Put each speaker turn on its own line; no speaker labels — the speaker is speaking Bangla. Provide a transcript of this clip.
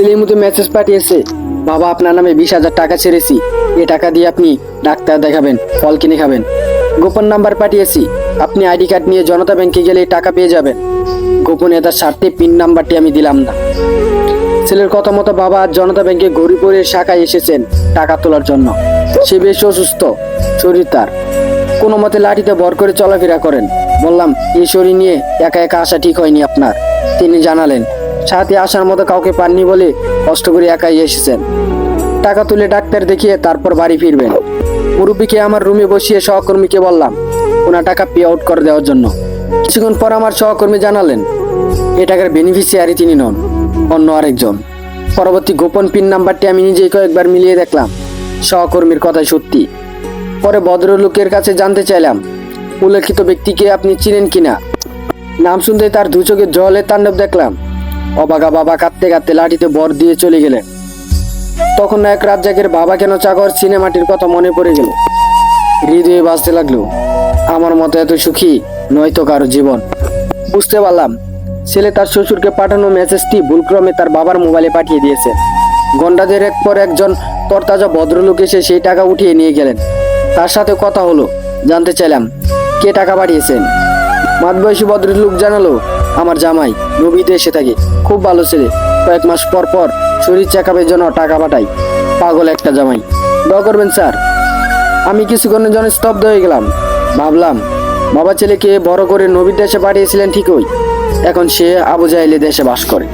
ছেলের মতো মেসেজ পাঠিয়েছে। বাবা, আপনার নামে বিশ হাজার টাকা ছেড়েছি। এ টাকা দিয়ে আপনি ডাক্তার দেখাবেন, ফল কিনে খাবেন। গোপন নাম্বার পাঠিয়েছি। আপনি আইডি কার্ড নিয়ে জনতা ব্যাংকে গেলে টাকা পেয়ে যাবেন। গোপনীয়তার স্বার্থে পিন নাম্বারটি আমি দিলাম না। ছেলের কথা মতো বাবা জনতা ব্যাংকে গরিপুরের শাখায় এসেছেন টাকা তোলার জন্য। সে বেশ অসুস্থ, শরীর তার। কোনো মতে লাঠিতে ভর করে চলাফেরা করেন। বললাম, এই শরীর নিয়ে একা একা আসা ঠিক হয়নি আপনার। তিনি জানালেন সাথে আসার মতো কাউকে পাননি বলে কষ্ট করে একাই এসেছেন। টাকা তুলে ডাক্তার দেখিয়ে তারপর বাড়ি ফিরবেন। মুরব্বীকে আমার রুমে বসিয়ে সহকর্মীকে বললাম, ওনার টাকা পে আউট করে দেওয়ার জন্য। কিছুক্ষণ পর আমার সহকর্মী জানালেন, এ টাকার বেনিফিশিয়ারি তিনি নন, অন্য আরেকজন। পরবর্তী গোপন পিন নাম্বারটি আমি নিজেই কয়েকবার মিলিয়ে দেখলাম। সহকর্মীর কথাই সত্যি। পরে ভদ্রলোকের কাছে জানতে চাইলাম, উল্লেখিত ব্যক্তিকে আপনি চিনেন কিনা? নাম শুনতে তার দু চোখে জলে তাণ্ডব দেখলাম। অবাগা বাবা কাঁদতে কাঁদতে লাঠিতে বর দিয়ে চলে গেলেন। তখন এক রাজ্জাকের বাবা কেন চাকর সিনেমাটির কথা মনে পড়ে গেল। হৃদয়ে বাজতে লাগল, আমার মতো এত সুখী নয়তো কারও জীবন। বুঝতে পারলাম, ছেলে তার শ্বশুরকে পাঠানো মেসেজটি ভুলক্রমে তার বাবার মোবাইলে পাঠিয়ে দিয়েছে। গন্ডাদের এক পর একজন তরতাজা ভদ্রলোক এসে সেই টাকা উঠিয়ে নিয়ে গেলেন। তার সাথে কথা হলো, জানতে চাইলাম, কে টাকা পাঠিয়েছেন? মাঝবয়সী ভদ্রলোক জানালো আমার জামাই নবীতে এসে থাকে। খুব ভালো ছেলে। কয়েক মাস পর পর শরীর চেকআপের জন্য টাকা পাঠাই। পাগল একটা জামাই। ড করবেন, স্যার। আমি কিছুক্ষণের জন্য স্তব্ধ হয়ে গেলাম। ভাবলাম, বাবা ছেলেকে বড় করে নবীর দেশে পাঠিয়েছিলেন ঠিকই। এখন সে আবু জাহেলে দেশে বাস করে।